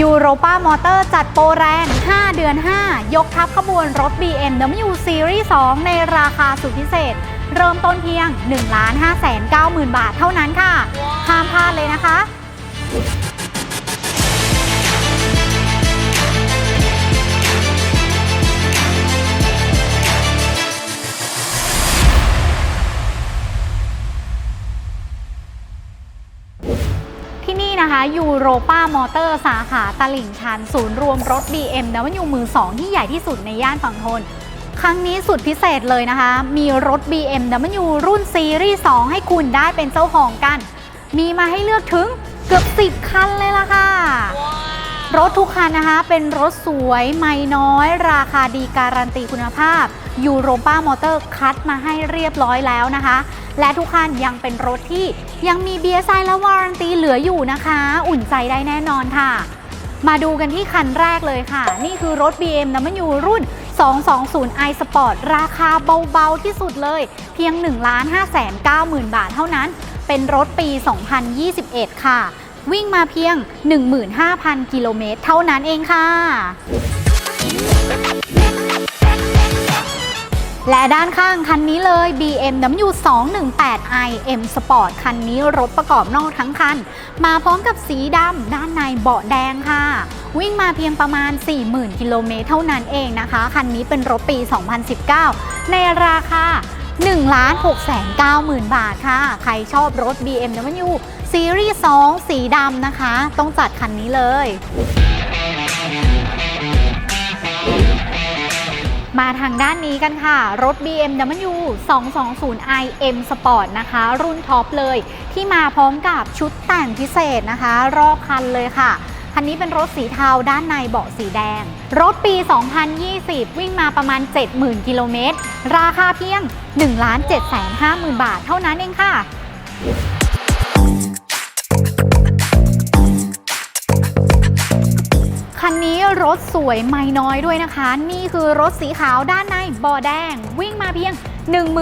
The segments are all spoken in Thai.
ยูโรป้ามอเตอร์จัดโปรแรง 5 เดือน 5 ยกทัพขบวนรถ BMW Series 2 ในราคาสุดพิเศษ เริ่มต้นเพียง 1 5 9 0 0 0 0 บาทเท่านั้นค่ะ ห้ามพลาดเลยนะคะ ที่นี่นะคะยูโรป้ามอเตอร์สาขาตลิ่งชัน ศูนย์รวมรถ BMW มือ2ที่ใหญ่ที่สุดในย่านฝั่งทน ครั้งนี้สุดพิเศษเลยนะคะ มีรถ BMW รุ่นซีรีส์2ให้คุณได้เป็นเจ้าของกัน มีมาให้เลือกถึงเกือบ 10 คันเลยล่ะค่ะ รถทุกคันนะคะ เป็นรถสวยไม่น้อย ราคาดีการันตีคุณภาพ ยูโรป้ามอเตอร์คัดมาให้เรียบร้อยแล้วนะคะ และทุกคันยังเป็นรถที่ยังมีเบียร์ไซและวารันตีเหลืออยู่นะคะ อุ่นใจได้แน่นอนค่ะ มาดูกันที่คันแรกเลยค่ะ นี่คือรถ BMW รุ่น 220 i Sport ราคาเบาๆที่สุดเลย เพียง 1 5 9 0 0 0 0 บาทเท่านั้น เป็นรถปี 2021 ค่ะ วิ่งมาเพียง 15,000 กิโลเมตรเท่านั้นเองค่ะ และด้านข้างคันนี้เลย BMW 218i M Sport คันนี้รถประกอบนอกทั้งคัน มาพร้อมกับสีดำด้านในเบาะแดงค่ะวิ่งมาเพียงประมาณ 40,000 กิโลเมตรเท่านั้นเองนะคะ คันนี้เป็นรถปี 2019 ในราคา 1 6 9 0 0 0 0 บาทค่ะ ใครชอบรถ BMW Series 2สีดำนะคะ ต้องจัดคันนี้เลยมาทางด้านนี้กันค่ะ รถ BMW 220i M Sport นะคะ รุ่นท็อปเลย ที่มาพร้อมกับชุดแต่งพิเศษนะคะ รอบคันเลยค่ะ คันนี้เป็นรถสีเทาด้านในเบาะสีแดง รถปี 2020 วิ่งมาประมาณ 70,000 กิโลเมตร ราคาเพียง 1 7 5 0 0 0 0 บาทเท่านั้นเองค่ะคันนี้รถสวยไม่น้อยด้วยนะคะ นี่คือรถสีขาวด้านในบอแดง วิ่งมาเพียง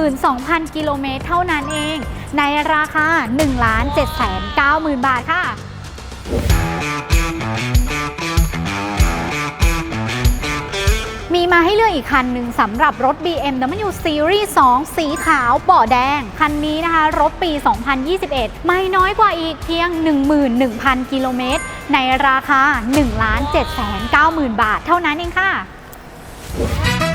12,000 กิโลเมตรเท่านั้นเอง ในราคา 1 7 9 0 0 0 0 บาทค่ะ มีมาให้เลือกอีกคันหนึ่งสำหรับรถ BMW Series 2 สีขาวเบาะแดง คันนี้นะคะ รถปี 2021 ไม่น้อยกว่าอีกเพียง 11,000 กิโลเมตร ในราคา 1 7 9 0 0 0 0 บาทเท่านั้นเองค่ะ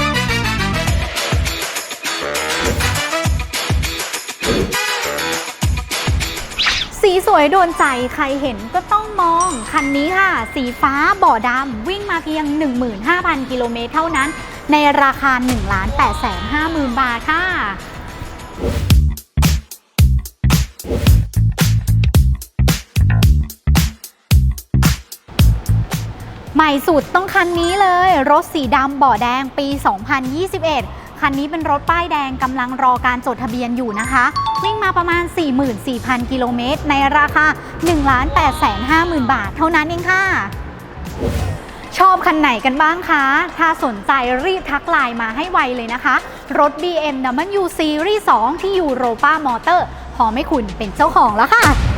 สีสวยโดนใจใครเห็นก็ต้องมอง คันนี้ค่ะ สีฟ้าบ่อดำวิ่งมาเพียง 15,000 กิโลเมตรเท่านั้น ในราคา 1 8 5 0 0 0 0 บาทค่ะใหม่สุดต้องคันนี้เลย รถสีดำบ่อแดงปี 2021 คันนี้เป็นรถป้ายแดงกำลังรอการจดทะเบียนอยู่นะคะ วิ่งมาประมาณ 44,000 กิโลเมตร ในราคา 1 8 5 0 0 0 0 บาท เท่านั้นเองค่ะ ชอบคันไหนกันบ้างคะ ถ้าสนใจรีบทักไลน์มาให้ไวเลยนะคะ รถ BMW Series 2 ที่ยูโรป้ามอเตอร์พร้อมให้คุณเป็นเจ้าของแล้วค่ะ